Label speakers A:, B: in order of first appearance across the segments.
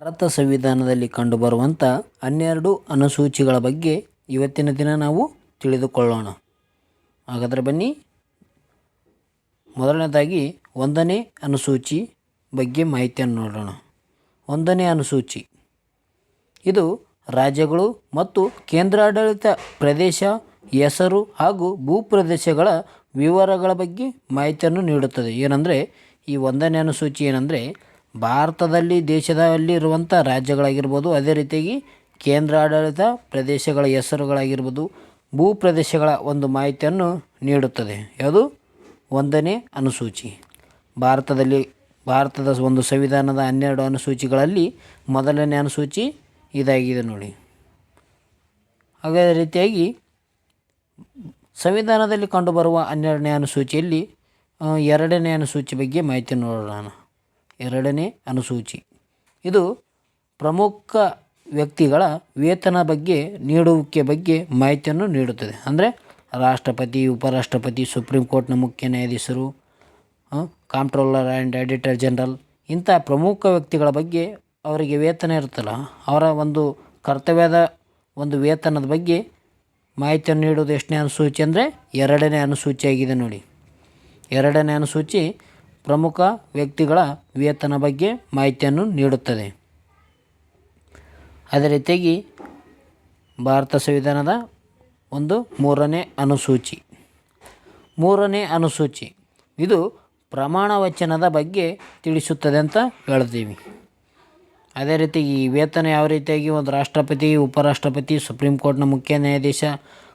A: ಭಾರತ ಸಂವಿಧಾನದಲ್ಲಿ ಕಂಡುಬರುವಂಥ ಹನ್ನೆರಡು ಅನುಸೂಚಿಗಳ ಬಗ್ಗೆ ಇವತ್ತಿನ ದಿನ ನಾವು ತಿಳಿದುಕೊಳ್ಳೋಣ. ಹಾಗಾದರೆ ಬನ್ನಿ. ಮೊದಲನೇದಾಗಿ ಒಂದನೇ ಅನುಸೂಚಿ ಬಗ್ಗೆ ಮಾಹಿತಿಯನ್ನು ನೋಡೋಣ. ಒಂದನೇ ಅನುಸೂಚಿ. ಇದು ರಾಜ್ಯಗಳು ಮತ್ತು ಕೇಂದ್ರಾಡಳಿತ ಪ್ರದೇಶ, ಹೆಸರು ಹಾಗೂ ಭೂಪ್ರದೇಶಗಳ ವಿವರಗಳ ಬಗ್ಗೆ ಮಾಹಿತಿಯನ್ನು ನೀಡುತ್ತದೆ. ಏನಂದರೆ ಈ ಒಂದನೇ ಅನುಸೂಚಿ ಏನಂದರೆ ಭಾರತದಲ್ಲಿ ದೇಶದಲ್ಲಿರುವಂಥ ರಾಜ್ಯಗಳಾಗಿರ್ಬೋದು, ಅದೇ ರೀತಿಯಾಗಿ ಕೇಂದ್ರಾಡಳಿತ ಪ್ರದೇಶಗಳ ಹೆಸರುಗಳಾಗಿರ್ಬೋದು, ಭೂ ಪ್ರದೇಶಗಳ ಒಂದು ಮಾಹಿತಿಯನ್ನು ನೀಡುತ್ತದೆ. ಯಾವುದು? ಒಂದನೇ ಅನುಸೂಚಿ. ಭಾರತದಲ್ಲಿ, ಭಾರತದ ಒಂದು ಸಂವಿಧಾನದ ಹನ್ನೆರಡು ಅನುಸೂಚಿಗಳಲ್ಲಿ ಮೊದಲನೇ ಅನುಸೂಚಿ ಇದಾಗಿದೆ ನೋಡಿ. ಅದೇ ರೀತಿಯಾಗಿ ಸಂವಿಧಾನದಲ್ಲಿ ಕಂಡುಬರುವ ಹನ್ನೆರಡನೇ ಅನುಸೂಚಿಯಲ್ಲಿ ಎರಡನೇ ಅನುಸೂಚಿ ಬಗ್ಗೆ ಮಾಹಿತಿ ನೋಡೋಣ. ಎರಡನೇ ಅನುಸೂಚಿ. ಇದು ಪ್ರಮುಖ ವ್ಯಕ್ತಿಗಳ ವೇತನ ಬಗ್ಗೆ, ನೀಡುವಿಕೆ ಬಗ್ಗೆ ಮಾಹಿತಿಯನ್ನು ನೀಡುತ್ತದೆ. ಅಂದರೆ ರಾಷ್ಟ್ರಪತಿ, ಉಪರಾಷ್ಟ್ರಪತಿ, ಸುಪ್ರೀಂ ಕೋರ್ಟ್ನ ಮುಖ್ಯ ನ್ಯಾಯಾಧೀಶರು ಕಾಂಟ್ರೋಲರ್ ಆ್ಯಂಡ್ ಆಡಿಟರ್ ಜನರಲ್ ಇಂಥ ಪ್ರಮುಖ ವ್ಯಕ್ತಿಗಳ ಬಗ್ಗೆ ಅವರಿಗೆ ವೇತನ ಇರುತ್ತಲ್ಲ, ಅವರ ಒಂದು ಕರ್ತವ್ಯದ ಒಂದು ವೇತನದ ಬಗ್ಗೆ ಮಾಹಿತಿಯನ್ನು ನೀಡುವುದು ಎಷ್ಟನೇ ಅನುಸೂಚಿ ಅಂದರೆ ಎರಡನೇ ಅನುಸೂಚಿಯಾಗಿದೆ ನೋಡಿ. ಎರಡನೇ ಅನುಸೂಚಿ ಪ್ರಮುಖ ವ್ಯಕ್ತಿಗಳ ವೇತನ ಬಗ್ಗೆ ಮಾಹಿತಿಯನ್ನು ನೀಡುತ್ತದೆ. ಅದೇ ರೀತಿಯಾಗಿ ಭಾರತ ಸಂವಿಧಾನದ ಒಂದು ಮೂರನೇ ಅನುಸೂಚಿ. ಮೂರನೇ ಅನುಸೂಚಿ. ಇದು ಪ್ರಮಾಣ ವಚನದ ಬಗ್ಗೆ ತಿಳಿಸುತ್ತದೆ ಅಂತ ಹೇಳ್ತೀವಿ. ಅದೇ ರೀತಿ ಈ ವೇತನ ಯಾವ ರೀತಿಯಾಗಿ ಒಂದು ರಾಷ್ಟ್ರಪತಿ, ಉಪರಾಷ್ಟ್ರಪತಿ, ಸುಪ್ರೀಂ ಕೋರ್ಟ್ನ ಮುಖ್ಯ ನ್ಯಾಯಾಧೀಶ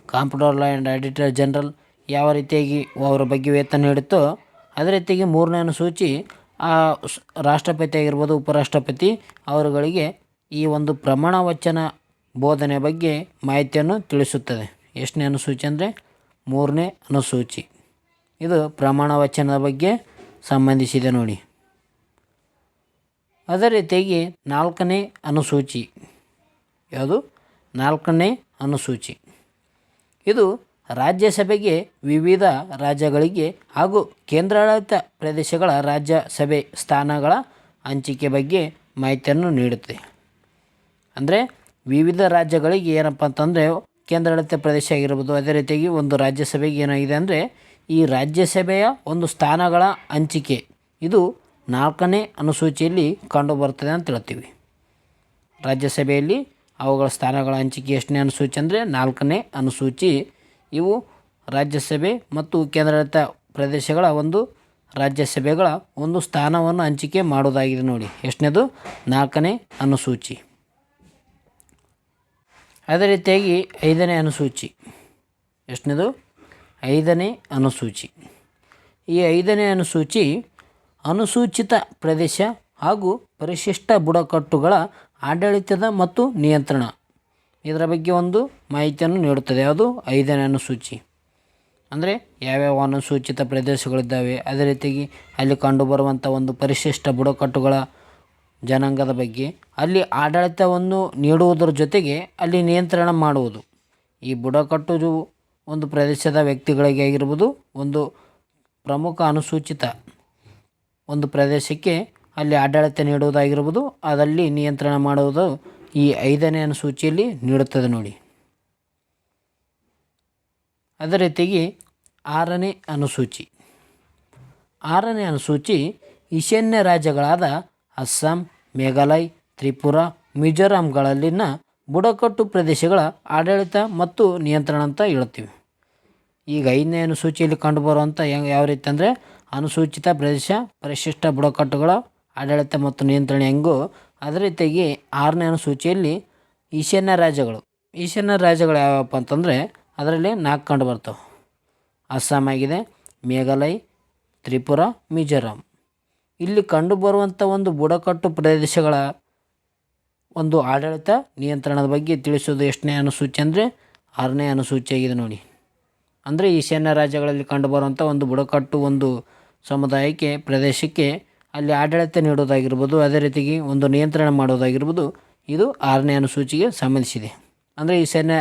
A: comptroller and auditor general ಯಾವ ರೀತಿಯಾಗಿ ಅವರ ಬಗ್ಗೆ ವೇತನ ನೀಡುತ್ತೋ ಅದೇ ರೀತಿಯಾಗಿ ಮೂರನೇ ಅನುಸೂಚಿ, ಆ ರಾಷ್ಟ್ರಪತಿ ಆಗಿರ್ಬೋದು ಉಪರಾಷ್ಟ್ರಪತಿ ಅವರುಗಳಿಗೆ ಈ ಒಂದು ಪ್ರಮಾಣ ವಚನ ಬೋಧನೆ ಬಗ್ಗೆ ಮಾಹಿತಿಯನ್ನು ತಿಳಿಸುತ್ತದೆ. ಎಷ್ಟನೇ ಅನುಸೂಚಿ ಅಂದರೆ ಮೂರನೇ ಅನುಸೂಚಿ. ಇದು ಪ್ರಮಾಣ ವಚನದ ಬಗ್ಗೆ ಸಂಬಂಧಿಸಿದೆ ನೋಡಿ. ಅದೇ ರೀತಿಯಾಗಿ ನಾಲ್ಕನೇ ಅನುಸೂಚಿ. ಯಾವುದು? ನಾಲ್ಕನೇ ಅನುಸೂಚಿ. ಇದು ರಾಜ್ಯಸಭೆಗೆ ವಿವಿಧ ರಾಜ್ಯಗಳಿಗೆ ಹಾಗೂ ಕೇಂದ್ರಾಡಳಿತ ಪ್ರದೇಶಗಳ ರಾಜ್ಯಸಭೆ ಸ್ಥಾನಗಳ ಹಂಚಿಕೆ ಬಗ್ಗೆ ಮಾಹಿತಿಯನ್ನು ನೀಡುತ್ತೆ. ಅಂದರೆ ವಿವಿಧ ರಾಜ್ಯಗಳಿಗೆ ಏನಪ್ಪ ಅಂತಂದರೆ ಕೇಂದ್ರಾಡಳಿತ ಪ್ರದೇಶ ಆಗಿರ್ಬೋದು, ಅದೇ ರೀತಿಯಾಗಿ ಒಂದು ರಾಜ್ಯಸಭೆಗೆ ಏನಾಗಿದೆ ಅಂದರೆ ಈ ರಾಜ್ಯಸಭೆಯ ಒಂದು ಸ್ಥಾನಗಳ ಹಂಚಿಕೆ. ಇದು ನಾಲ್ಕನೇ ಅನುಸೂಚಿಯಲ್ಲಿ ಕಂಡುಬರ್ತದೆ ಅಂತ ಹೇಳ್ತೀವಿ. ರಾಜ್ಯಸಭೆಯಲ್ಲಿ ಅವುಗಳ ಸ್ಥಾನಗಳ ಹಂಚಿಕೆ ಎಷ್ಟನೇ ಅನುಸೂಚಿ ಅಂದರೆ ನಾಲ್ಕನೇ ಅನುಸೂಚಿ ಇವು ರಾಜ್ಯಸಭೆ ಮತ್ತು ಕೇಂದ್ರಾಡಳಿತ ಪ್ರದೇಶಗಳ ಒಂದು ರಾಜ್ಯಸಭೆಗಳ ಒಂದು ಸ್ಥಾನವನ್ನು ಹಂಚಿಕೆ ಮಾಡೋದಾಗಿದೆ ನೋಡಿ. ಎಷ್ಟನೇದು? ನಾಲ್ಕನೇ ಅನುಸೂಚಿ. ಅದೇ ರೀತಿಯಾಗಿ ಐದನೇ ಅನುಸೂಚಿ. ಎಷ್ಟನೇದು? ಐದನೇ ಅನುಸೂಚಿ. ಈ ಐದನೇ ಅನುಸೂಚಿ ಅನುಸೂಚಿತ ಪ್ರದೇಶ ಹಾಗೂ ಪರಿಶಿಷ್ಟ ಬುಡಕಟ್ಟುಗಳ ಆಡಳಿತದ ಮತ್ತು ನಿಯಂತ್ರಣ. ಇದರ ಬಗ್ಗೆ ಒಂದು ಮಾಹಿತಿಯನ್ನು ನೀಡುತ್ತದೆ. ಅದು ಐದನೇ ಅನುಸೂಚಿ. ಅಂದರೆ ಯಾವ್ಯಾವ ಅನುಸೂಚಿತ ಪ್ರದೇಶಗಳಿದ್ದಾವೆ, ಅದೇ ರೀತಿಯಾಗಿ ಅಲ್ಲಿ ಕಂಡುಬರುವಂಥ ಒಂದು ಪರಿಶಿಷ್ಟ ಬುಡಕಟ್ಟುಗಳ ಜನಾಂಗದ ಬಗ್ಗೆ, ಅಲ್ಲಿ ಆಡಳಿತವನ್ನು ನೀಡುವುದರ ಜೊತೆಗೆ ಅಲ್ಲಿ ನಿಯಂತ್ರಣ ಮಾಡುವುದು. ಈ ಬುಡಕಟ್ಟು ಒಂದು ಪ್ರದೇಶದ ವ್ಯಕ್ತಿಗಳಿಗೆ ಆಗಿರ್ಬೋದು, ಒಂದು ಪ್ರಮುಖ ಅನುಸೂಚಿತ ಒಂದು ಪ್ರದೇಶಕ್ಕೆ ಅಲ್ಲಿ ಆಡಳಿತ ನೀಡುವುದಾಗಿರ್ಬೋದು ಅದಲ್ಲಿ ನಿಯಂತ್ರಣ ಮಾಡುವುದು ಈ ಐದನೇ ಅನುಸೂಚಿಯಲ್ಲಿ ನೀಡುತ್ತದೆ ನೋಡಿ. ಅದೇ ರೀತಿಯಾಗಿ ಆರನೇ ಅನುಸೂಚಿ. ಆರನೇ ಅನುಸೂಚಿ ಈಶಾನ್ಯ ರಾಜ್ಯಗಳಾದ ಅಸ್ಸಾಂ, ಮೇಘಾಲಯ, ತ್ರಿಪುರ, ಮಿಜೋರಾಂಗಳಲ್ಲಿನ ಬುಡಕಟ್ಟು ಪ್ರದೇಶಗಳ ಆಡಳಿತ ಮತ್ತು ನಿಯಂತ್ರಣ ಅಂತ ಹೇಳ್ತೀವಿ ಈಗ ಐದನೇ ಅನುಸೂಚಿಯಲ್ಲಿ ಕಂಡುಬರುವಂಥ ಯಾವ ರೀತಿ ಅಂದರೆ ಅನುಸೂಚಿತ ಪ್ರದೇಶ, ಪರಿಶಿಷ್ಟ ಬುಡಕಟ್ಟುಗಳ ಆಡಳಿತ ಮತ್ತು ನಿಯಂತ್ರಣ ಹೆಂಗೋ ಅದೇ ರೀತಿಯಾಗಿ ಆರನೇ ಅನುಸೂಚಿಯಲ್ಲಿ ಈಶಾನ್ಯ ರಾಜ್ಯಗಳು. ಈಶಾನ್ಯ ರಾಜ್ಯಗಳು ಯಾವ್ಯಾವಪ್ಪ ಅಂತಂದರೆ ಅದರಲ್ಲಿ ನಾಲ್ಕು ಕಂಡು ಬರ್ತವೆ. ಅಸ್ಸಾಂ ಆಗಿದೆ, ಮೇಘಾಲಯ, ತ್ರಿಪುರ, ಮಿಜೋರಾಂ. ಇಲ್ಲಿ ಕಂಡುಬರುವಂಥ ಒಂದು ಬುಡಕಟ್ಟು ಪ್ರದೇಶಗಳ ಒಂದು ಆಡಳಿತ ನಿಯಂತ್ರಣದ ಬಗ್ಗೆ ತಿಳಿಸೋದು ಎಷ್ಟನೇ ಅನುಸೂಚಿ ಅಂದರೆ ಆರನೇ ಅನುಸೂಚಿಯಾಗಿದೆ ನೋಡಿ. ಅಂದರೆ ಈಶಾನ್ಯ ರಾಜ್ಯಗಳಲ್ಲಿ ಕಂಡುಬರುವಂಥ ಒಂದು ಬುಡಕಟ್ಟು ಒಂದು ಸಮುದಾಯಕ್ಕೆ, ಪ್ರದೇಶಕ್ಕೆ ಅಲ್ಲಿ ಆಡಳಿತ ನೀಡೋದಾಗಿರ್ಬೋದು ಅದೇ ರೀತಿಗೆ ಒಂದು ನಿಯಂತ್ರಣ ಮಾಡೋದಾಗಿರ್ಬೋದು ಇದು ಆರನೇ ಅನುಸೂಚಿಗೆ ಸಂಬಂಧಿಸಿದೆ. ಅಂದರೆ ಈಶಾನ್ಯ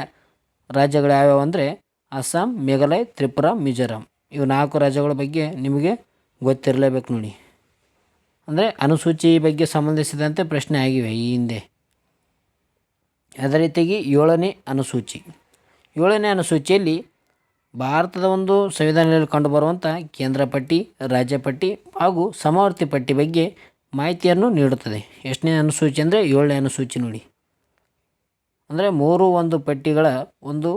A: ರಾಜ್ಯಗಳು ಯಾವ್ಯಾವು ಅಂದರೆ, ಅಸ್ಸಾಂ, ಮೇಘಾಲಯ, ತ್ರಿಪುರ, ಮಿಜೋರಾಂ. ಇವು ನಾಲ್ಕು ರಾಜ್ಯಗಳ ಬಗ್ಗೆ ನಿಮಗೆ ಗೊತ್ತಿರಲೇಬೇಕು ನೋಡಿ. ಅಂದರೆ ಅನುಸೂಚಿ ಬಗ್ಗೆ ಸಂಬಂಧಿಸಿದಂತೆ ಪ್ರಶ್ನೆ ಆಗಿವೆ ಈ ಹಿಂದೆ. ಅದೇ ರೀತಿಯಾಗಿ ಏಳನೇ ಅನುಸೂಚಿ. ಏಳನೇ ಅನುಸೂಚಿಯಲ್ಲಿ ಭಾರತದ ಒಂದು ಸಂವಿಧಾನದಲ್ಲಿ ಕಂಡುಬರುವಂಥ ಕೇಂದ್ರ ಪಟ್ಟಿ, ರಾಜ್ಯ ಪಟ್ಟಿ ಹಾಗೂ ಸಮವರ್ತಿ ಪಟ್ಟಿ ಬಗ್ಗೆ ಮಾಹಿತಿಯನ್ನು ನೀಡುತ್ತದೆ. ಎಷ್ಟನೇ ಅನುಸೂಚಿ ಅಂದರೆ ಏಳನೇ ಅನುಸೂಚಿ ನೋಡಿ. ಅಂದರೆ ಮೂರು ಒಂದು ಪಟ್ಟಿಗಳ ಒಂದು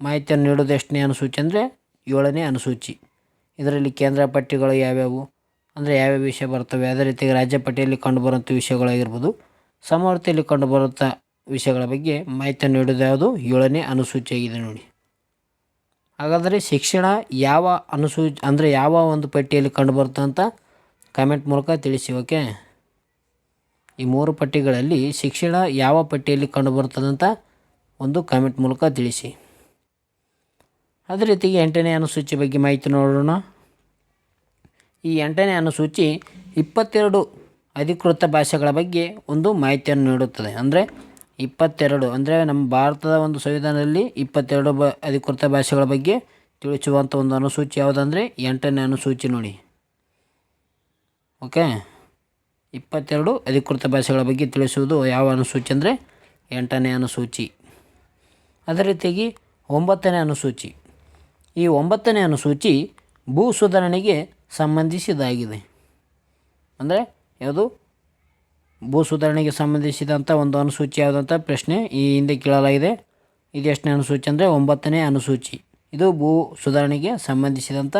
A: ಮಾಹಿತಿಯನ್ನು ನೀಡೋದು ಎಷ್ಟನೇ ಅನುಸೂಚಿ ಅಂದರೆ ಏಳನೇ ಅನುಸೂಚಿ. ಇದರಲ್ಲಿ ಕೇಂದ್ರ ಪಟ್ಟಿಗಳು ಯಾವ್ಯಾವು? ಅಂದರೆ ಯಾವ್ಯಾವ ವಿಷಯ ಬರ್ತವೆ? ಅದೇ ರೀತಿಯಾಗಿ ರಾಜ್ಯ ಪಟ್ಟಿಯಲ್ಲಿ ಕಂಡುಬರುವಂಥ ವಿಷಯಗಳಾಗಿರ್ಬೋದು ಸಮವರ್ತಿಯಲ್ಲಿ ಕಂಡುಬರುವಂಥ ವಿಷಯಗಳ ಬಗ್ಗೆ ಮಾಹಿತಿಯನ್ನು ನೀಡೋದು ಯಾವುದು? ಏಳನೇ ಅನುಸೂಚಿಯಾಗಿದೆ ನೋಡಿ. ಹಾಗಾದರೆ ಶಿಕ್ಷಣ ಯಾವ ಅನುಸೂಚಿ, ಅಂದರೆ ಯಾವ ಒಂದು ಪಟ್ಟಿಯಲ್ಲಿ ಕಂಡುಬರುತ್ತೆ ಅಂತ ಕಾಮೆಂಟ್ ಮೂಲಕ ತಿಳಿಸಿ ಓಕೆ ಈ ಮೂರು ಪಟ್ಟಿಗಳಲ್ಲಿ ಶಿಕ್ಷಣ ಯಾವ ಪಟ್ಟಿಯಲ್ಲಿ ಕಂಡುಬರುತ್ತದಂತ ಒಂದು ಕಾಮೆಂಟ್ ಮೂಲಕ ತಿಳಿಸಿ. ಅದೇ ರೀತಿಗೆ ಎಂಟನೇ ಅನುಸೂಚಿ ಬಗ್ಗೆ ಮಾಹಿತಿ ನೋಡೋಣ. ಈ ಎಂಟನೇ ಅನುಸೂಚಿ ಇಪ್ಪತ್ತೆರಡು ಅಧಿಕೃತ ಭಾಷೆಗಳ ಬಗ್ಗೆ ಒಂದು ಮಾಹಿತಿಯನ್ನು ನೀಡುತ್ತದೆ. ಅಂದರೆ ಇಪ್ಪತ್ತೆರಡು. ಅಂದರೆ ನಮ್ಮ ಭಾರತದ ಒಂದು ಸಂವಿಧಾನದಲ್ಲಿ ಇಪ್ಪತ್ತೆರಡು ಬ ಅಧಿಕೃತ ಭಾಷೆಗಳ ಬಗ್ಗೆ ತಿಳಿಸುವಂಥ ಒಂದು ಅನುಸೂಚಿ ಯಾವುದಂದರೆ ಎಂಟನೇ ಅನುಸೂಚಿ ನೋಡಿ. ಓಕೆ ಇಪ್ಪತ್ತೆರಡು ಅಧಿಕೃತ ಭಾಷೆಗಳ ಬಗ್ಗೆ ತಿಳಿಸುವುದು ಯಾವ ಅನುಸೂಚಿ ಅಂದರೆ ಎಂಟನೇ ಅನುಸೂಚಿ. ಅದೇ ರೀತಿಯಾಗಿ ಒಂಬತ್ತನೇ ಅನುಸೂಚಿ. ಈ ಒಂಬತ್ತನೇ ಅನುಸೂಚಿ ಭೂ ಸುಧಾರಣೆಗೆ ಸಂಬಂಧಿಸಿದಾಗಿದೆ. ಅಂದರೆ ಯಾವುದು? ಭೂ ಸುಧಾರಣೆಗೆ ಸಂಬಂಧಿಸಿದಂಥ ಒಂದು ಅನುಸೂಚಿ ಯಾವುದಂತ ಪ್ರಶ್ನೆ ಈ ಹಿಂದೆ ಕೇಳಲಾಗಿದೆ. ಇದು ಎಷ್ಟನೇ ಅನುಸೂಚಿ ಅಂದರೆ ಒಂಬತ್ತನೇ ಅನುಸೂಚಿ. ಇದು ಭೂ ಸುಧಾರಣೆಗೆ ಸಂಬಂಧಿಸಿದಂಥ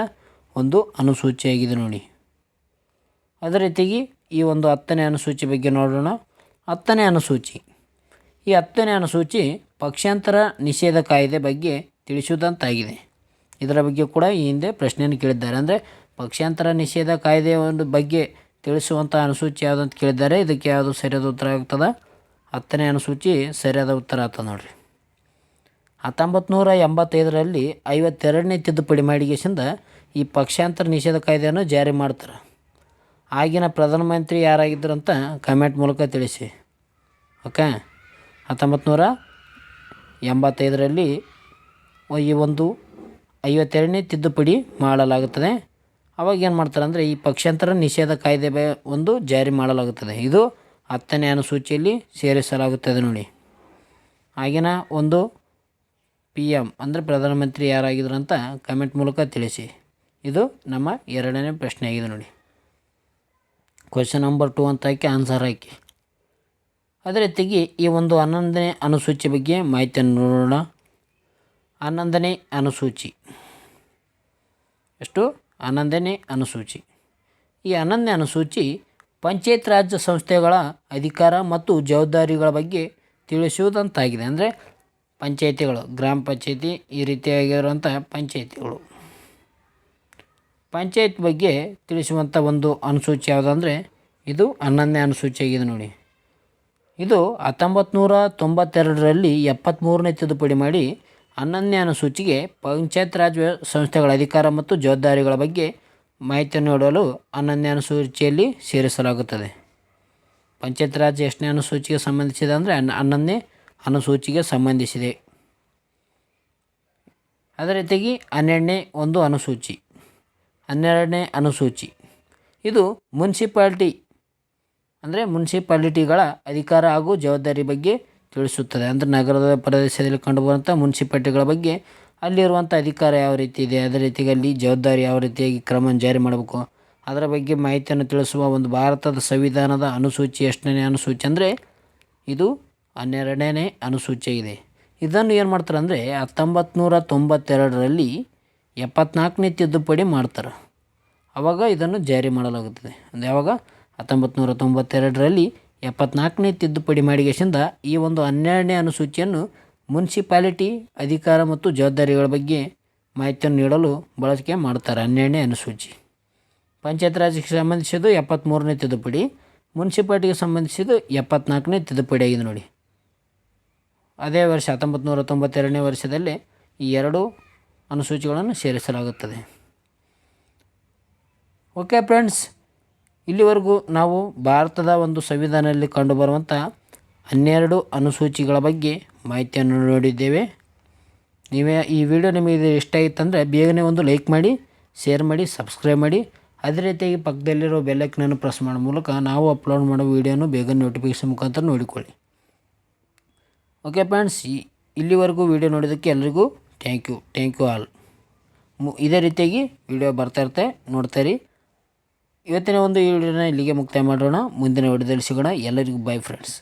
A: ಒಂದು ಅನುಸೂಚಿಯಾಗಿದೆ ನೋಡಿ. ಅದೇ ರೀತಿಗೆ ಈ ಒಂದು ಹತ್ತನೇ ಅನುಸೂಚಿ ಬಗ್ಗೆ ನೋಡೋಣ. ಹತ್ತನೇ ಅನುಸೂಚಿ. ಈ ಹತ್ತನೇ ಅನುಸೂಚಿ ಪಕ್ಷಾಂತರ ನಿಷೇಧ ಕಾಯ್ದೆ ಬಗ್ಗೆ ತಿಳಿಸುವುದಂತಾಗಿದೆ. ಇದರ ಬಗ್ಗೆ ಕೂಡ ಈ ಹಿಂದೆ ಪ್ರಶ್ನೆಯನ್ನು ಕೇಳಿದ್ದಾರೆ. ಅಂದರೆ ಪಕ್ಷಾಂತರ ನಿಷೇಧ ಕಾಯ್ದೆಯ ಒಂದು ಬಗ್ಗೆ ತಿಳಿಸುವಂಥ ಅನುಸೂಚಿ ಯಾವುದಂತ ಕೇಳಿದ್ದಾರೆ. ಇದಕ್ಕೆ ಯಾವುದು ಸರಿಯಾದ ಉತ್ತರ ಆಗ್ತದೆ? ಹತ್ತನೇ ಅನುಸೂಚಿ ಸರಿಯಾದ ಉತ್ತರ ಆಗ್ತದೆ ನೋಡಿರಿ. ಹತ್ತೊಂಬತ್ತು ನೂರ ಎಂಬತ್ತೈದರಲ್ಲಿ ಐವತ್ತೆರಡನೇ ತಿದ್ದುಪಡಿ ಮಾಡಿಗೆಸಿಂದ ಈ ಪಕ್ಷಾಂತರ ನಿಷೇಧ ಕಾಯ್ದೆಯನ್ನು ಜಾರಿ ಮಾಡ್ತಾರೆ. ಆಗಿನ ಪ್ರಧಾನಮಂತ್ರಿ ಯಾರಾಗಿದ್ದರು ಅಂತ ಕಮೆಂಟ್ ಮೂಲಕ ತಿಳಿಸಿ. ಓಕೆ? ಹತ್ತೊಂಬತ್ತು ನೂರ ಎಂಬತ್ತೈದರಲ್ಲಿ ಈ ಒಂದು ಐವತ್ತೆರಡನೇ ತಿದ್ದುಪಡಿ ಮಾಡಲಾಗುತ್ತದೆ. ಅವಾಗ ಏನು ಮಾಡ್ತಾರೆ ಅಂದರೆ ಈ ಪಕ್ಷಾಂತರ ನಿಷೇಧ ಕಾಯ್ದೆ ಒಂದು ಜಾರಿ ಮಾಡಲಾಗುತ್ತದೆ. ಇದು ಹತ್ತನೇ ಅನುಸೂಚಿಯಲ್ಲಿ ಸೇರಿಸಲಾಗುತ್ತದೆ ನೋಡಿ. ಆಗಿನ ಒಂದು ಪಿ ಎಂ ಅಂದರೆ ಪ್ರಧಾನಮಂತ್ರಿ ಯಾರಾಗಿದ್ರು ಅಂತ ಕಮೆಂಟ್ ಮೂಲಕ ತಿಳಿಸಿ. ಇದು ನಮ್ಮ ಎರಡನೇ ಪ್ರಶ್ನೆ ಆಗಿದೆ ನೋಡಿ. ಕ್ವಶನ್ ನಂಬರ್ ಟು ಅಂತ ಹಾಕಿ ಆನ್ಸರ್ ಹಾಕಿ. ಅದೇ ರೀತಿಗೆ ಈ ಒಂದು ಹನ್ನೊಂದನೇ ಅನುಸೂಚಿ ಬಗ್ಗೆ ಮಾಹಿತಿಯನ್ನು ನೋಡೋಣ. ಹನ್ನೊಂದನೇ ಅನುಸೂಚಿ. ಎಷ್ಟು? ಹನ್ನೊಂದನೇ ಅನುಸೂಚಿ. ಈ ಹನ್ನೊಂದನೇ ಅನುಸೂಚಿ ಪಂಚಾಯತ್ ರಾಜ್ ಸಂಸ್ಥೆಗಳ ಅಧಿಕಾರ ಮತ್ತು ಜವಾಬ್ದಾರಿಗಳ ಬಗ್ಗೆ ತಿಳಿಸುವುದಂತಾಗಿದೆ. ಅಂದರೆ ಪಂಚಾಯತಿಗಳು, ಗ್ರಾಮ ಪಂಚಾಯತಿ ಈ ರೀತಿಯಾಗಿರುವಂಥ ಪಂಚಾಯತಿಗಳು. ಪಂಚಾಯತ್ ಬಗ್ಗೆ ತಿಳಿಸುವಂಥ ಒಂದು ಅನುಸೂಚಿ ಯಾವುದಂದರೆ ಇದು ಹನ್ನೊಂದನೇ ಅನುಸೂಚಿ ಆಗಿದೆ ನೋಡಿ. ಇದು ಹತ್ತೊಂಬತ್ತು ನೂರ ತೊಂಬತ್ತೆರಡರಲ್ಲಿ ಎಪ್ಪತ್ತ್ಮೂರನೇ ತಿದ್ದುಪಡಿ ಮಾಡಿ ಹನ್ನೊಂದನೇ ಅನುಸೂಚಿಗೆ ಪಂಚಾಯತ್ ರಾಜ್ ಸಂಸ್ಥೆಗಳ ಅಧಿಕಾರ ಮತ್ತು ಜವಾಬ್ದಾರಿಗಳ ಬಗ್ಗೆ ಮಾಹಿತಿಯನ್ನು ನೀಡಲು ಅನನ್ಯ ಅನುಸೂಚಿಯಲ್ಲಿ ಸೇರಿಸಲಾಗುತ್ತದೆ. ಪಂಚಾಯತ್ ರಾಜ್ ಎಷ್ಟನೇ ಅನುಸೂಚಿಗೆ ಸಂಬಂಧಿಸಿದೆ ಅಂದರೆ ಹನ್ನ ಹನ್ನೊಂದನೇ ಅನುಸೂಚಿಗೆ ಸಂಬಂಧಿಸಿದೆ. ಅದೇ ರೀತಿಯಾಗಿ ಹನ್ನೆರಡನೇ ಒಂದು ಅನುಸೂಚಿ. ಹನ್ನೆರಡನೇ ಅನುಸೂಚಿ. ಇದು ಮುನ್ಸಿಪಾಲ್ಟಿ ಅಂದರೆ ಮುನ್ಸಿಪಾಲಿಟಿಗಳ ಅಧಿಕಾರ ಹಾಗೂ ಜವಾಬ್ದಾರಿ ಬಗ್ಗೆ ತಿಳಿಸುತ್ತದೆ. ಅಂದರೆ ನಗರದ ಪ್ರದೇಶದಲ್ಲಿ ಕಂಡುಬರುವಂಥ ಮುನ್ಸಿಪಾಲ್ಟಿಗಳ ಬಗ್ಗೆ ಅಲ್ಲಿರುವಂಥ ಅಧಿಕಾರ ಯಾವ ರೀತಿ ಇದೆ, ಅದೇ ರೀತಿಗೆ ಅಲ್ಲಿ ಜವಾಬ್ದಾರಿ ಯಾವ ರೀತಿಯಾಗಿ ಕ್ರಮ ಜಾರಿ ಮಾಡಬೇಕು? ಅದರ ಬಗ್ಗೆ ಮಾಹಿತಿಯನ್ನು ತಿಳಿಸುವ ಒಂದು ಭಾರತದ ಸಂವಿಧಾನದ ಅನುಸೂಚಿ ಎಷ್ಟನೇ ಅನುಸೂಚಿ ಅಂದರೆ ಇದು ಹನ್ನೆರಡನೇ ಇದೆ. ಇದನ್ನು ಏನು ಮಾಡ್ತಾರೆ ಅಂದರೆ ಹತ್ತೊಂಬತ್ತು ನೂರ ತೊಂಬತ್ತೆರಡರಲ್ಲಿ ಎಪ್ಪತ್ನಾಲ್ಕನೇ ತಿದ್ದುಪಡಿ ಮಾಡ್ತಾರೆ. ಆವಾಗ ಇದನ್ನು ಜಾರಿ ಮಾಡಲಾಗುತ್ತದೆ. ಅಂದರೆ ಯಾವಾಗ ಹತ್ತೊಂಬತ್ತು ನೂರ ತೊಂಬತ್ತೆರಡರಲ್ಲಿ ಎಪ್ಪತ್ನಾಲ್ಕನೇ ತಿದ್ದುಪಡಿ ಮಾಡಿಗೆಸಿಂದ ಈ ಒಂದು ಹನ್ನೆರಡನೇ ಅನುಸೂಚಿಯನ್ನು ಮುನ್ಸಿಪಾಲಿಟಿ ಅಧಿಕಾರ ಮತ್ತು ಜವಾಬ್ದಾರಿಗಳ ಬಗ್ಗೆ ಮಾಹಿತಿಯನ್ನು ನೀಡಲು ಬಳಕೆ ಮಾಡ್ತಾರೆ ಹನ್ನೆರಡನೇ ಅನುಸೂಚಿ. ಪಂಚಾಯತ್ ರಾಜ್ಗೆ ಸಂಬಂಧಿಸಿದ್ದು ಎಪ್ಪತ್ತ್ಮೂರನೇ ತಿದ್ದುಪಡಿ, ಮುನ್ಸಿಪಾಲ್ಟಿಗೆ ಸಂಬಂಧಿಸಿದ್ದು ಎಪ್ಪತ್ನಾಲ್ಕನೇ ತಿದ್ದುಪಡಿ ಆಗಿದೆ ನೋಡಿ. ಅದೇ ವರ್ಷ ಹತ್ತೊಂಬತ್ತು ತೊಂಬತ್ತೆರಡನೇ ವರ್ಷದಲ್ಲಿ ಈ ಎರಡು ಅನುಸೂಚಿಗಳನ್ನು ಸೇರಿಸಲಾಗುತ್ತದೆ. ಓಕೆ ಫ್ರೆಂಡ್ಸ್ ಇಲ್ಲಿವರೆಗೂ ನಾವು ಭಾರತದ ಒಂದು ಸಂವಿಧಾನದಲ್ಲಿ ಕಂಡುಬರುವಂಥ ಹನ್ನೆರಡು ಅನುಸೂಚಿಗಳ ಬಗ್ಗೆ ಮಾಹಿತಿಯನ್ನು ನೋಡಿದ್ದೇವೆ. ನೀವೇ ಈ ವಿಡಿಯೋ ನಿಮಗೆ ಇಷ್ಟ ಆಯಿತಂದರೆ ಬೇಗನೆ ಒಂದು ಲೈಕ್ ಮಾಡಿ, ಶೇರ್ ಮಾಡಿ, ಸಬ್ಸ್ಕ್ರೈಬ್ ಮಾಡಿ. ಅದೇ ರೀತಿಯಾಗಿ ಪಕ್ಕದಲ್ಲಿರೋ ಬೆಲ್ಲೈಕನನ್ನು ಪ್ರೆಸ್ ಮಾಡೋ ಮೂಲಕ ನಾವು ಅಪ್ಲೋಡ್ ಮಾಡೋ ವೀಡಿಯೋನು ಬೇಗ ನೋಟಿಫಿಕೇಷನ್ ಮುಖಾಂತರ ನೋಡಿಕೊಳ್ಳಿ. ಓಕೆ ಫ್ರೆಂಡ್ಸ್ ಇಲ್ಲಿವರೆಗೂ ವೀಡಿಯೋ ನೋಡಿದ್ದಕ್ಕೆ ಎಲ್ರಿಗೂ thank you. Thank you all. ಇದೇ ರೀತಿಯಾಗಿ ವಿಡಿಯೋ ಬರ್ತಾ ಇರುತ್ತೆ. ನೋಡ್ತಾಯಿರಿ ಇವತ್ತಿನ ಒಂದು ಈ ವಿಡಿಯೋನ ಇಲ್ಲಿಗೆ ಮುಕ್ತಾಯ ಮಾಡೋಣ. ಮುಂದಿನ ವಿಡಿಯೋದಲ್ಲಿ ಸಿಗೋಣ. ಎಲ್ಲರಿಗೂ ಬೈ ಫ್ರೆಂಡ್ಸ್